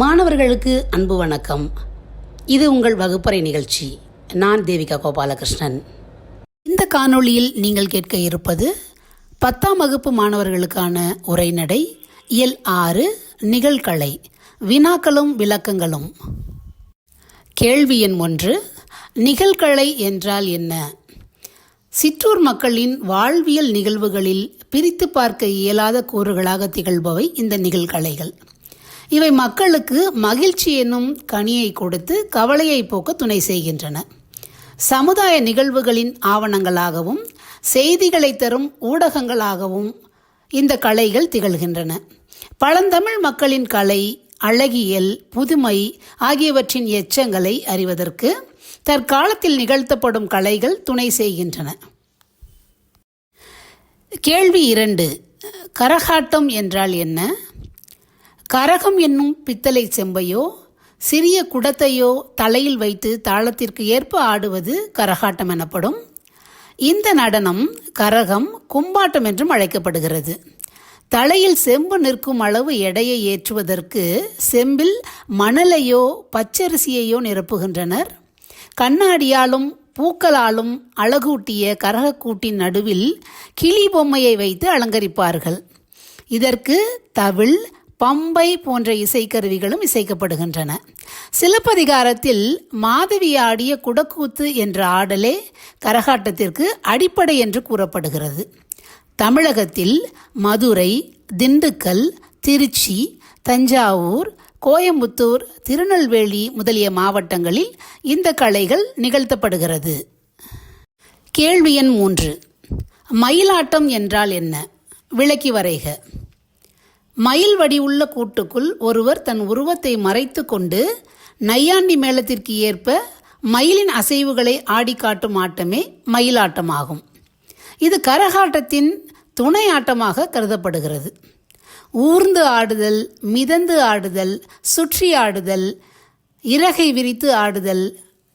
மாணவர்களுக்கு அன்பு வணக்கம். இது உங்கள் வகுப்பறை நிகழ்ச்சி. நான் தேவிகா கோபாலகிருஷ்ணன். இந்த காணொளியில் நீங்கள் கேட்க இருப்பது பத்தாம் வகுப்பு மாணவர்களுக்கான உரைநடை இயல் ஆறு நிகழ்கலை வினாக்களும் விளக்கங்களும். கேள்வி எண் ஒன்று நிகழ்கலை என்றால் என்ன? சிற்றூர் மக்களின் வாழ்வியல் நிகழ்வுகளில் பிரித்து பார்க்க இயலாத கூறுகளாக திகழ்பவை இந்த நிகழ்கலைகள். இவை மக்களுக்கு மகிழ்ச்சி என்னும் கனியை கொடுத்து கவலையை போக்க துணை செய்கின்றன. சமுதாய நிகழ்வுகளின் ஆவணங்களாகவும் செய்திகளை தரும் ஊடகங்களாகவும் இந்த கலைகள் திகழ்கின்றன. பழந்தமிழ் மக்களின் கலை அழகியல் புதுமை ஆகியவற்றின் எச்சங்களை அறிவதற்கு தற்காலத்தில் நிகழ்த்தப்படும் கலைகள் துணை செய்கின்றன. கேள்வி இரண்டு கரகாட்டம் என்றால் என்ன? கரகம் என்னும் பித்தளை செம்பையோ சிறிய குடத்தையோ தலையில் வைத்து தாளத்திற்கு ஏற்ப ஆடுவது கரகாட்டம் எனப்படும். இந்த நடனம் கரகம் கும்பாட்டம் என்றும் அழைக்கப்படுகிறது. தலையில் செம்பு நிற்கும் அளவு எடையை ஏற்றுவதற்கு செம்பில் மணலையோ பச்சரிசியையோ நிரப்புகின்றனர். கண்ணாடியாலும் பூக்களாலும் அழகூட்டிய கரகக்கூட்டின் நடுவில் கிளி பொம்மையை வைத்து அலங்கரிப்பார்கள். இதற்கு தவிழ் பம்பை போன்ற இசைக்கருவிகளும் இசைக்கப்படுகின்றன. சிலப்பதிகாரத்தில் மாதவி ஆடிய குடக்கூத்து என்ற ஆடலே கரகாட்டத்திற்கு அடிப்படை என்று கூறப்படுகிறது. தமிழகத்தில் மதுரை திண்டுக்கல் திருச்சி தஞ்சாவூர் கோயம்புத்தூர் திருநெல்வேலி முதலிய மாவட்டங்களில் இந்த கலைகள் நிகழ்த்தப்படுகிறது. கேள்வி எண் மூன்று. மயிலாட்டம் என்றால் என்ன? விளக்கி வரைக. மயில் வடிவுள்ள கூட்டுக்குள் ஒருவர் தன் உருவத்தை மறைத்து கொண்டு நையாண்டி மேளத்திற்கு ஏற்ப மயிலின் அசைவுகளை ஆடி காட்டும் ஆட்டமே மயிலாட்டமாகும். இது கரகாட்டத்தின் துணை ஆட்டமாக கருதப்படுகிறது. ஊர்ந்து ஆடுதல் மிதந்து ஆடுதல் சுற்றி ஆடுதல் இறகை விரித்து ஆடுதல்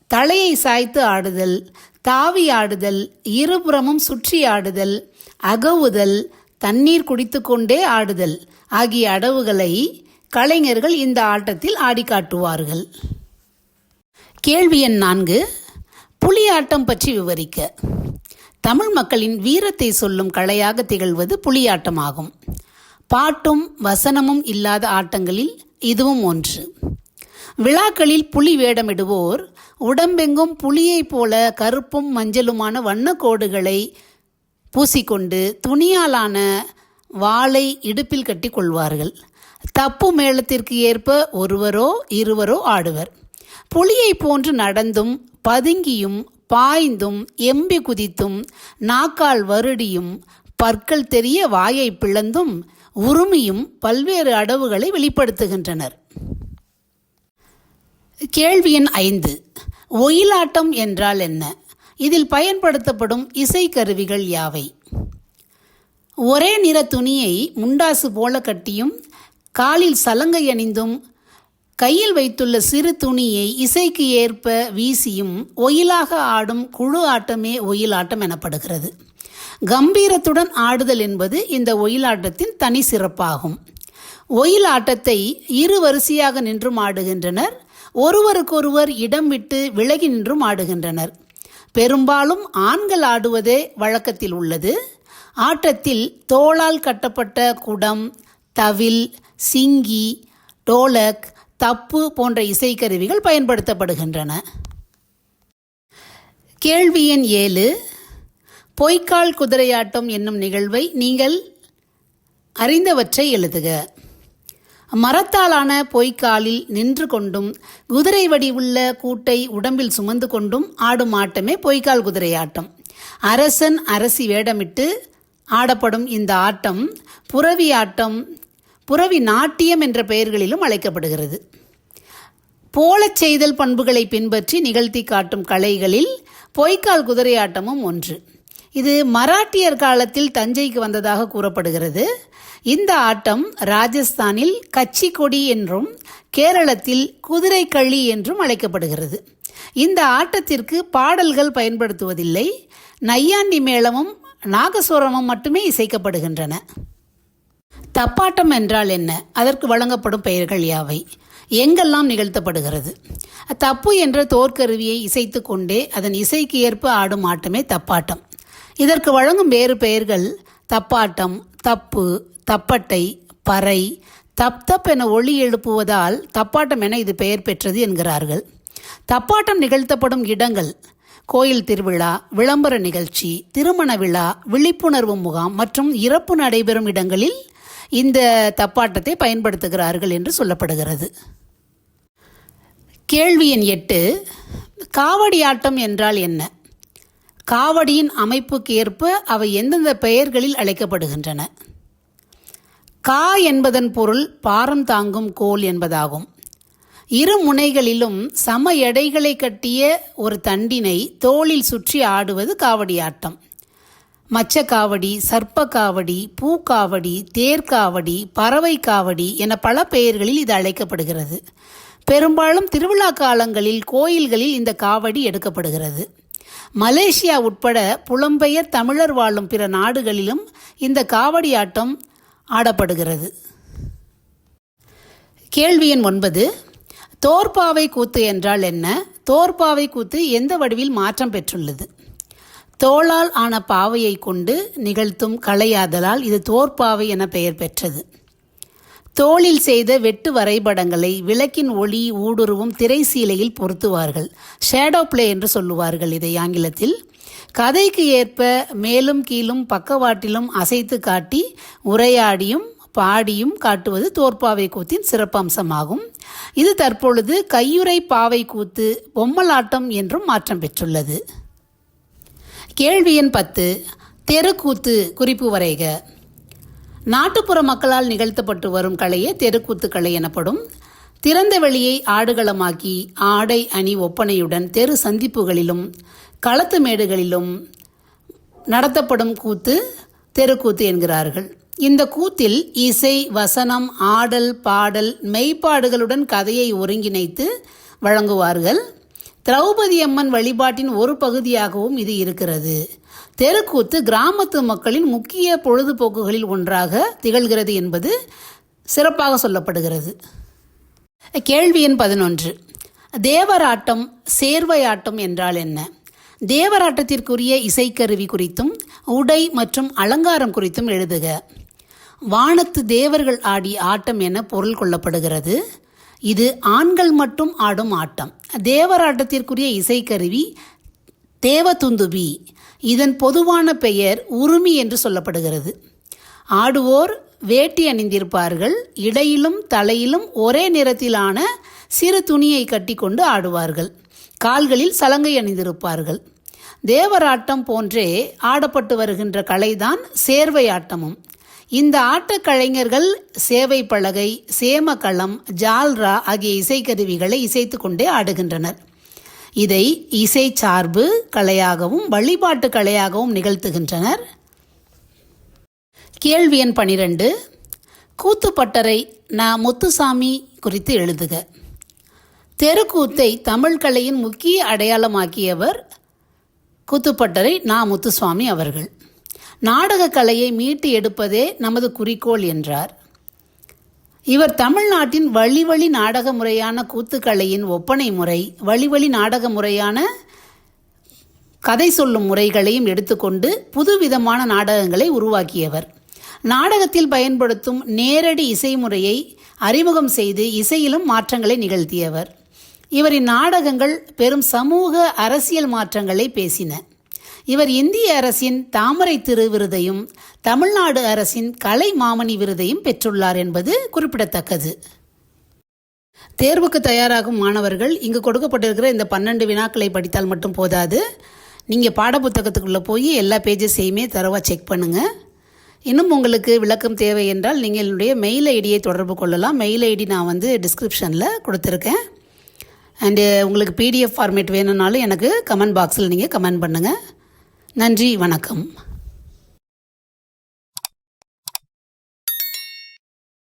தலையை சாய்த்து ஆடுதல் தாவி ஆடுதல் இருபுறமும் சுற்றி ஆடுதல் அகவுதல் தண்ணீர் குடித்துக்கொண்டே ஆடுதல். ஆகிய அடவுகளை கலைஞர்கள் இந்த ஆட்டத்தில் ஆடி காட்டுவார்கள். கேள்வி எண் நான்கு. புலியாட்டம் பற்றி விவரிக்க. தமிழ் மக்களின் வீரத்தை சொல்லும் கலையாக திகழ்வது புலியாட்டமாகும். பாட்டும் வசனமும் இல்லாத ஆட்டங்களில் இதுவும் ஒன்று. விழாக்களில் புலி வேடமிடுவோர் உடம்பெங்கும் புலியைப் போல கருப்பும் மஞ்சளுமான வண்ணக்கோடுகளை பூசிக்கொண்டு துணியாலான வாளை இடுப்பில் கட்டி கொள்வார்கள் தப்பு மேளத்திற்கு ஏற்ப ஒருவரோ இருவரோ ஆடுவர். புலியை போன்று நடந்தும் பதுங்கியும் பாய்ந்தும் எம்பி குதித்தும் நாக்கால் வருடியும் பற்கள் தெரிய வாயை பிளந்தும் உருமியும் பல்வேறு அடவுகளை வெளிப்படுத்துகின்றனர். கேள்வி எண் ஐந்து. ஒயிலாட்டம் என்றால் என்ன? இதில் பயன்படுத்தப்படும் இசைக்கருவிகள் யாவை? ஒரே நிற துணியை முண்டாசு போல கட்டியும் காலில் சலங்கை அணிந்தும் கையில் வைத்துள்ள சிறு துணியை இசைக்கு ஏற்ப வீசியும் ஒயிலாக ஆடும் குழு ஆட்டமே ஒயிலாட்டம் எனப்படுகிறது. கம்பீரத்துடன் ஆடுதல் என்பது இந்த ஒயிலாட்டத்தின் தனி சிறப்பாகும். ஒயில் ஆட்டத்தை இரு வரிசையாக நின்றும் ஆடுகின்றனர் ஒருவருக்கொருவர் இடம் விட்டு விலகி நின்றும் ஆடுகின்றனர். பெரும்பாலும் ஆண்கள் ஆடுவதே வழக்கத்தில் உள்ளது. ஆட்டத்தில் தோளால் கட்டப்பட்ட குடம் தவில் சிங்கி டோலக் தப்பு போன்ற இசைக்கருவிகள் பயன்படுத்தப்படுகின்றன. கேள்வி எண் ஏழு. பொய்க்கால் குதிரையாட்டம் என்னும் நிகழ்வை நீங்கள் அறிந்தவற்றை எழுதுக. மரத்தாலான பொய்க்காலில் நின்று கொண்டும் குதிரை வடிவுள்ள கூட்டை உடம்பில் சுமந்து கொண்டும் ஆடும் ஆட்டமே பொய்க்கால் குதிரையாட்டம். அரசன் அரசி வேடமிட்டு ஆடப்படும் இந்த ஆட்டம் புறவி ஆட்டம் புறவி நாட்டியம் என்ற பெயர்களிலும் அழைக்கப்படுகிறது. போலச் செய்தல் பண்புகளை பின்பற்றி நிகழ்த்தி காட்டும் கலைகளில் பொய்க்கால் குதிரையாட்டமும் ஒன்று. இது மராட்டியர் காலத்தில் தஞ்சைக்கு வந்ததாக கூறப்படுகிறது. இந்த ஆட்டம் ராஜஸ்தானில் கச்சி கொடி என்றும் கேரளத்தில் குதிரை களி என்றும் அழைக்கப்படுகிறது. இந்த ஆட்டத்திற்கு பாடல்கள் பயன்படுத்துவதில்லை. நையாண்டி மேளமும் நாகசுவரமும் மட்டுமே இசைக்கப்படுகின்றன. தப்பாட்டம் என்றால் என்ன? அதற்கு வழங்கப்படும் பெயர்கள் யாவை? எங்கெல்லாம் நிகழ்த்தப்படுகிறது? தப்பு என்ற தோற்கருவியை இசைத்து கொண்டே அதன் இசைக்கு ஏற்ப ஆடும் ஆட்டமே தப்பாட்டம். இதற்கு வழங்கும் வேறு பெயர்கள் தப்பாட்டம் தப்பு தப்பட்டை பறை தப் தப் என ஒளி எழுப்புவதால் தப்பாட்டம் என இது பெயர் பெற்றது என்கிறார்கள். தப்பாட்டம் நிகழ்த்தப்படும் இடங்கள் கோயில் திருவிழா விளம்பர நிகழ்ச்சி திருமண விழா விழிப்புணர்வு முகாம் மற்றும் இறப்பு நடைபெறும் இடங்களில் இந்த தப்பாட்டத்தை பயன்படுத்துகிறார்கள் என்று சொல்லப்படுகிறது. கேள்வி எண் எட்டு காவடி ஆட்டம் என்றால் என்ன? காவடியின் அமைப்புக்கு ஏற்ப அவை எந்தெந்த பெயர்களில் அழைக்கப்படுகின்றன? கா என்பதன் பொருள் பாரம் தாங்கும் கோல் என்பதாகும். இரு முனைகளிலும் சம எடைகளை கட்டிய ஒரு தண்டினை தோளில் சுற்றி ஆடுவது காவடி ஆட்டம் மச்ச காவடி சர்ப்ப காவடி பூக்காவடி தேர்காவடி பறவை காவடி என பல பெயர்களில் இது அழைக்கப்படுகிறது. பெரும்பாலும் திருவிழா காலங்களில் கோயில்களில் இந்த காவடி எடுக்கப்படுகிறது. மலேசியா உட்பட புலம்பெயர் தமிழர் வாழும் பிற நாடுகளிலும் இந்த காவடி ஆட்டம் ஆடப்படுகிறது. கேள்வி எண் ஒன்பது தோற்பாவை கூத்து என்றால் என்ன? தோற்பாவை கூத்து எந்த வடிவில் மாற்றம் பெற்றுள்ளது? தோளால் ஆன பாவையை கொண்டு நிகழ்த்தும் கலையாதலால் இது தோற்பாவை என பெயர் பெற்றது. தோளில் செய்த வெட்டு வரைபடங்களை விளக்கின் ஒளி ஊடுருவும் திரைசீலையில் பொருத்துவார்கள். ஷேடோ பிளே என்று சொல்லுவார்கள் இதை ஆங்கிலத்தில். கதைக்கு ஏற்ப மேலும் கீழும் பக்கவாட்டிலும் அசைத்து காட்டி உரையாடியும் பாடியும் காட்டுவது தோற்பாவை கூத்தின் சிறப்பம்சமாகும். இது தற்பொழுது கையுறை பாவை கூத்து பொம்மலாட்டம் என்றும் மாற்றம் பெற்றுள்ளது. கேள்வி எண் பத்து தெருக்கூத்து குறிப்பு வரைக. நாட்டுப்புற மக்களால் நிகழ்த்தப்பட்டு வரும் கலையே தெருக்கூத்து கலை எனப்படும். திறந்த வெளியை ஆடுகளமாக்கி ஆடை அணி ஒப்பனையுடன் தெரு சந்திப்புகளிலும் களத்து மேடுகளிலும் நடத்தப்படும் கூத்து தெருக்கூத்து என்கிறார்கள். இந்த கூத்தில் இசை வசனம் ஆடல் பாடல் மெய்ப்பாடுகளுடன் கதையை ஒருங்கிணைத்து வழங்குவார்கள். திரௌபதி அம்மன் வழிபாட்டின் ஒரு பகுதியாகவும் இது இருக்கிறது. தெருக்கூத்து கிராமத்து மக்களின் முக்கிய பொழுதுபோக்குகளில் ஒன்றாக திகழ்கிறது என்பது சிறப்பாக சொல்லப்படுகிறது. கேள்வி எண் பதினொன்று. தேவராட்டம் சேர்வையாட்டம் என்றால் என்ன? தேவராட்டத்திற்குரிய இசைக்கருவி குறித்தும் உடை மற்றும் அலங்காரம் குறித்தும் எழுதுக. வானத்து தேவர்கள் ஆடிய ஆட்டம் என பொருள் கொள்ளப்படுகிறது. இது ஆண்கள் மட்டும் ஆடும் ஆட்டம். தேவராட்டத்திற்குரிய இசைக்கருவி தேவதுந்துபி. இதன் பொதுவான பெயர் உருமி என்று சொல்லப்படுகிறது. ஆடுவோர் வேட்டி அணிந்திருப்பார்கள். இடையிலும் தலையிலும் ஒரே நிறத்திலான சிறு துணியை கட்டிக்கொண்டு ஆடுவார்கள். கால்களில் சலங்கை அணிந்திருப்பார்கள். தேவராட்டம் போன்றே ஆடப்பட்டு வருகின்ற கலைதான் சேர்வை ஆட்டமும். இந்த ஆட்டக் கலைஞர்கள் சேவை பலகை சேமக்களம் ஜால்ரா ஆகிய இசைக்கருவிகளை இசைத்து கொண்டே ஆடுகின்றனர். இதை இசை சார்பு கலையாகவும் வழிபாட்டு கலையாகவும் நிகழ்த்துகின்றனர். கேள்வி எண் பனிரெண்டு. கூத்துப்பட்டறை நா. முத்துசாமி குறித்து எழுதுக. தெருக்கூத்தை தமிழ் கலையின் முக்கிய அடையாளமாக்கியவர் கூத்துப்பட்டறை நா. முத்துசுவாமி அவர்கள். நாடக கலையை மீட்டு எடுப்பதே நமது குறிக்கோள் என்றார். இவர் தமிழ்நாட்டின் வழிவழி நாடக முறையான கூத்துக்கலையின் ஒப்பனை முறை வழிவழி நாடக முறையான கதை சொல்லும் முறைகளையும் எடுத்துக்கொண்டு புதுவிதமான நாடகங்களை உருவாக்கியவர். நாடகத்தில் பயன்படுத்தும் நேரடி இசை முறையை அறிமுகம் செய்து இசையிலும் மாற்றங்களை நிகழ்த்தியவர். இவரின் நாடகங்கள் பெரும் சமூக அரசியல் மாற்றங்களை பேசின. இவர் இந்திய அரசின் தாமரை திரு விருதையும் தமிழ்நாடு அரசின் கலை மாமணி விருதையும் பெற்றுள்ளார் என்பது குறிப்பிடத்தக்கது. தேர்வுக்கு தயாராகும் மாணவர்கள் இங்கு கொடுக்கப்பட்டிருக்கிற இந்த பன்னெண்டு வினாக்களை படித்தால் மட்டும் போதாது. நீங்கள் பாடப்புத்தகத்துக்குள்ளே போய் எல்லா பேஜஸையுமே தரவாக செக் பண்ணுங்கள் இன்னும் உங்களுக்கு விளக்கம் தேவை என்றால் நீங்கள் என்னுடைய மெயில் ஐடியை தொடர்பு கொள்ளலாம். மெயில் ஐடி நான் வந்து டிஸ்கிரிப்ஷனில் கொடுத்துருக்கேன். அண்டு உங்களுக்கு பிடிஎஃப் ஃபார்மேட் வேணும்னாலும் எனக்கு கமெண்ட் பாக்ஸில் நீங்கள் கமெண்ட் பண்ணுங்கள் நன்றி வணக்கம்.